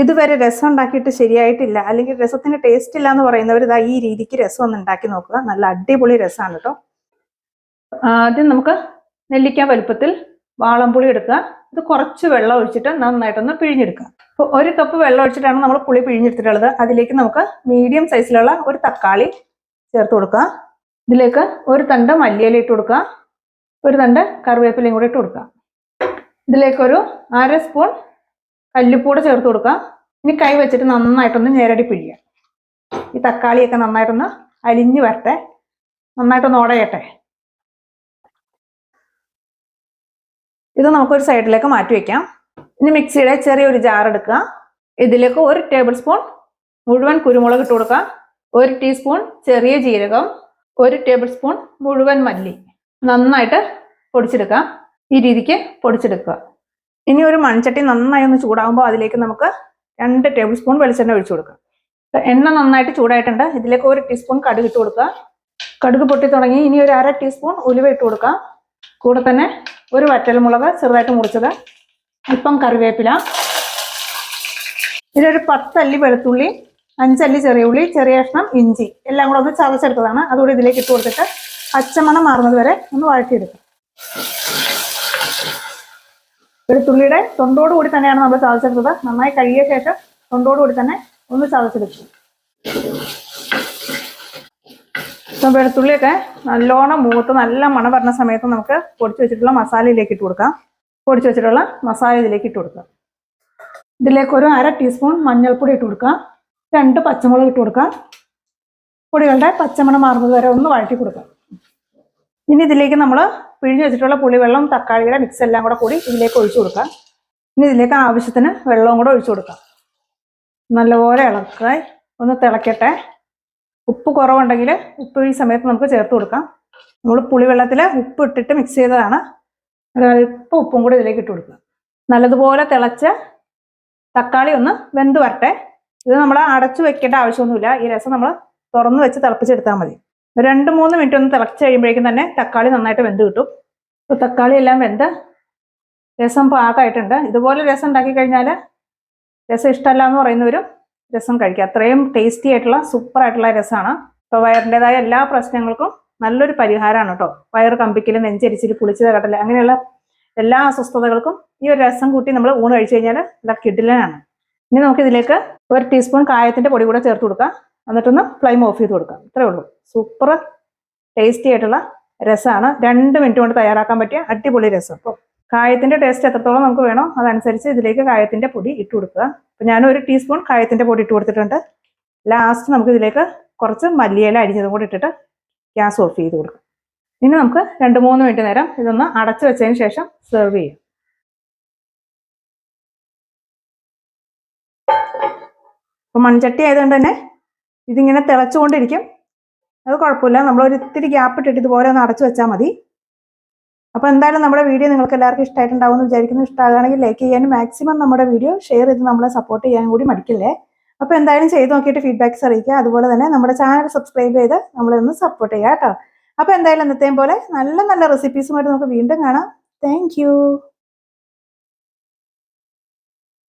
ഇതുവരെ രസം ഉണ്ടാക്കിയിട്ട് ശരിയായിട്ടില്ല. അല്ലെങ്കിൽ രസത്തിന് ടേസ്റ്റ് ഇല്ല എന്ന് പറയുന്നവർ ഇതാ ഈ രീതിക്ക് രസം ഒന്ന് ഉണ്ടാക്കി നോക്കുക. നല്ല അടിപൊളി രസമാണ് കേട്ടോ ആദ്യം നമുക്ക് നെല്ലിക്ക വലുപ്പത്തിൽ വാളംപുളി എടുക്കുക. ഇത് കുറച്ച് വെള്ളം ഒഴിച്ചിട്ട് നന്നായിട്ടൊന്ന് പിഴിഞ്ഞെടുക്കുക. അപ്പോൾ ഒരു കപ്പ് വെള്ളം ഒഴിച്ചിട്ടാണ് നമ്മൾ പുളി പിഴിഞ്ഞെടുത്തിട്ടുള്ളത്. അതിലേക്ക് നമുക്ക് മീഡിയം സൈസിലുള്ള ഒരു തക്കാളി ചേർത്ത് കൊടുക്കുക. ഇതിലേക്ക് ഒരു തണ്ട് മല്ലിയില ഇട്ട് കൊടുക്കുക. ഒരു തണ്ട് കറിവേപ്പിലയും കൂടി ഇട്ട് കൊടുക്കുക. ഇതിലേക്കൊരു അര സ്പൂൺ കല്ലുപ്പൂടെ ചേർത്ത് കൊടുക്കാം. ഇനി കൈ വെച്ചിട്ട് നന്നായിട്ടൊന്ന് ഞെരടി പിഴിയാം ഈ തക്കാളിയൊക്കെ നന്നായിട്ടൊന്ന് അലിഞ്ഞു വരട്ടെ. നന്നായിട്ടൊന്ന് ഉടയട്ടെ ഇത് നമുക്കൊരു സൈഡിലേക്ക് മാറ്റി വെക്കാം. ഇനി മിക്സിയുടെ ചെറിയൊരു ജാർ എടുക്കുക ഇതിലേക്ക് ഒരു ടേബിൾ സ്പൂൺ മുഴുവൻ കുരുമുളക് ഇട്ട് കൊടുക്കുക ഒരു ടീസ്പൂൺ ചെറിയ ജീരകം. ഒരു ടേബിൾ സ്പൂൺ മുഴുവൻ മല്ലി. നന്നായിട്ട് പൊടിച്ചെടുക്കുക ഈ രീതിക്ക് പൊടിച്ചെടുക്കുക ഇനി ഒരു മൺചട്ടി നന്നായി ഒന്ന് ചൂടാകുമ്പോൾ അതിലേക്ക് നമുക്ക് രണ്ട് ടേബിൾ സ്പൂൺ വെളിച്ചെണ്ണ ഒഴിച്ചു കൊടുക്കാം. എണ്ണ നന്നായിട്ട് ചൂടായിട്ടുണ്ട്. ഇതിലേക്ക് ഒരു ടീസ്പൂൺ കടുക് ഇട്ട് കൊടുക്കുക. കടുക് പൊട്ടി തുടങ്ങി. ഇനി ഒരു അര ടീസ്പൂൺ ഉലുവ ഇട്ട് കൊടുക്കാം കൂടെ തന്നെ ഒരു വറ്റൽമുളക് ചെറുതായിട്ട് മുറിച്ചത്. അല്പം കറിവേപ്പില. ഇതിലൊരു പത്തല്ലി വെളുത്തുള്ളി അഞ്ചല്ലി ചെറിയ ഉള്ളി ചെറിയ കഷ്ണം ഇഞ്ചി. എല്ലാം കൂടെ ഒന്ന് ചതച്ചെടുത്തതാണ്. അതുകൂടി ഇതിലേക്ക് ഇട്ട് കൊടുത്തിട്ട് പച്ചമണം മാറുന്നത് വരെ ഒന്ന് വഴറ്റിയെടുക്കും. വെളുത്തുള്ളിയുടെ തൊണ്ടോട് കൂടി തന്നെയാണ് നമ്മൾ ചതച്ചെടുത്തത് നന്നായി കഴുകിയ ശേഷം തൊണ്ടോട് കൂടി തന്നെ ഒന്ന് ചതച്ചെടുത്തു വെളുത്തുള്ളിയൊക്കെ നല്ലോണം മൂത്ത് നല്ല മണം വരുന്ന സമയത്ത് നമുക്ക് പൊടിച്ചു വെച്ചിട്ടുള്ള മസാലയിലേക്ക് ഇട്ട് കൊടുക്കാം. പൊടിച്ചു വെച്ചിട്ടുള്ള മസാല ഇതിലേക്ക് ഇട്ട് കൊടുക്കാം. ഇതിലേക്ക് ഒരു അര ടീസ്പൂൺ മഞ്ഞൾപ്പൊടി ഇട്ട് കൊടുക്കാം. രണ്ട് പച്ചമുളക് ഇട്ട് കൊടുക്കാം. പൊടികളുടെ പച്ചമണം മാറുന്നത് വരെ ഒന്ന് വഴറ്റി കൊടുക്കാം. ഇനി ഇതിലേക്ക് നമ്മൾ പിഴിഞ്ഞ് വെച്ചിട്ടുള്ള പുളിവെള്ളം തക്കാളിയുടെ മിക്സ് എല്ലാം കൂടെ കൂടി ഇതിലേക്ക് ഒഴിച്ചു കൊടുക്കാം ഇനി ഇതിലേക്ക് ആവശ്യത്തിന് വെള്ളവും കൂടെ ഒഴിച്ചു കൊടുക്കാം നല്ലപോലെ ഇളക്കുക. ഒന്ന് തിളക്കട്ടെ. ഉപ്പ് കുറവുണ്ടെങ്കിൽ ഉപ്പ് ഈ സമയത്ത് നമുക്ക് ചേർത്ത് കൊടുക്കാം. നമ്മൾ പുളിവെള്ളത്തിൽ ഉപ്പ് ഇട്ടിട്ട് മിക്സ് ചെയ്തതാണ്. അല്പം ഉപ്പും കൂടി ഇതിലേക്ക് ഇട്ട് കൊടുക്കുക. നല്ലതുപോലെ തിളച്ച് തക്കാളി ഒന്ന് വെന്ത് വരട്ടെ. ഇത് നമ്മൾ അടച്ചു വെക്കേണ്ട ആവശ്യമൊന്നുമില്ല. ഈ രസം നമ്മൾ തുറന്നു വെച്ച് തിളപ്പിച്ചെടുത്താൽ മതി. രണ്ട് മൂന്ന് മിനിറ്റ് ഒന്ന് തിളച്ച് കഴിയുമ്പോഴേക്കും തന്നെ തക്കാളി നന്നായിട്ട് വെന്ത് കിട്ടും. അപ്പോൾ തക്കാളി എല്ലാം വെന്ത് രസം പാകമായിട്ടുണ്ട് ഇതുപോലെ രസം ഉണ്ടാക്കി കഴിഞ്ഞാൽ രസം ഇഷ്ടമല്ല എന്ന് പറയുന്നവരും രസം കഴിക്കുക. അത്രയും ടേസ്റ്റി ആയിട്ടുള്ള സൂപ്പർ ആയിട്ടുള്ള രസമാണ്. ഇപ്പോൾ വയറിന്റെതായ എല്ലാ പ്രശ്നങ്ങൾക്കും നല്ലൊരു പരിഹാരമാണ് കേട്ടോ. വയർ കമ്പിക്കൽ നെഞ്ചരിച്ചിൽ പുളിച്ചത് കടല അങ്ങനെയുള്ള എല്ലാ അസ്വസ്ഥതകൾക്കും ഈ ഒരു രസം കൂട്ടി നമ്മൾ ഊണ് കഴിച്ചു കഴിഞ്ഞാൽ നല്ല കിട്ടില്ലാണ് ഇനി നമുക്ക് ഇതിലേക്ക് ഒരു ടീസ്പൂൺ കായത്തിന്റെ പൊടി കൂടെ ചേർത്ത് കൊടുക്കാം. എന്നിട്ടൊന്ന് ഫ്ലൈം ഓഫ് ചെയ്ത് കൊടുക്കാം. ഇത്രേ ഉള്ളൂ. സൂപ്പർ ടേസ്റ്റി ആയിട്ടുള്ള രസമാണ് രണ്ട് മിനിറ്റ് കൊണ്ട് തയ്യാറാക്കാൻ പറ്റിയ അടിപൊളി രസം. അപ്പോൾ കായത്തിന്റെ ടേസ്റ്റ് എത്രത്തോളം നമുക്ക് വേണോ അതനുസരിച്ച് ഇതിലേക്ക് കായത്തിന്റെ പൊടി ഇട്ട് കൊടുക്കുക. അപ്പോൾ ഞാൻ ഒരു ടീസ്പൂൺ കായത്തിന്റെ പൊടി ഇട്ട് കൊടുത്തിട്ടുണ്ട്. ലാസ്റ്റ് നമുക്ക് ഇതിലേക്ക് കുറച്ച് മല്ലിയില അരിഞ്ഞതും കൂടി ഇട്ടിട്ട് ഗ്യാസ് ഓഫ് ചെയ്ത് കൊടുക്കാം. ഇനി നമുക്ക് രണ്ട് മൂന്ന് മിനിറ്റ് നേരം ഇതൊന്ന് അടച്ചു വെച്ചതിന് ശേഷം സെർവ് ചെയ്യാം. അപ്പോൾ മൺചട്ടി ആയതുകൊണ്ട് തന്നെ ഇതിങ്ങനെ തിളച്ചുകൊണ്ടിരിക്കും. അത് കുഴപ്പമില്ല. നമ്മളൊരു ഇത്തിരി ഗ്യാപ്പ് ഇട്ടിട്ട് ഇതുപോലെ ഒന്ന് അടച്ചു വെച്ചാൽ മതി. അപ്പോൾ എന്തായാലും നമ്മുടെ വീഡിയോ നിങ്ങൾക്ക് എല്ലാവർക്കും ഇഷ്ടമായിട്ടുണ്ടാവും എന്ന് വിചാരിക്കുന്നു. ഇഷ്ടമാകുകയാണെങ്കിൽ ലൈക്ക് ചെയ്യാനും മാക്സിമം നമ്മുടെ വീഡിയോ ഷെയർ ചെയ്ത് നമ്മളെ സപ്പോർട്ട് ചെയ്യാനും കൂടി മടിക്കില്ലേ? അപ്പോൾ എന്തായാലും ചെയ്ത് നോക്കിയിട്ട് ഫീഡ്ബാക്ക്സ് അറിയിക്കുക. അതുപോലെ തന്നെ നമ്മുടെ ചാനൽ സബ്സ്ക്രൈബ് ചെയ്ത് നമ്മളെ ഒന്ന് സപ്പോർട്ട് ചെയ്യുക കേട്ടോ. അപ്പോൾ എന്തായാലും ഇന്നത്തെയും പോലെ നല്ല നല്ല റെസിപ്പീസുമായിട്ട് നമുക്ക് വീണ്ടും കാണാം. താങ്ക്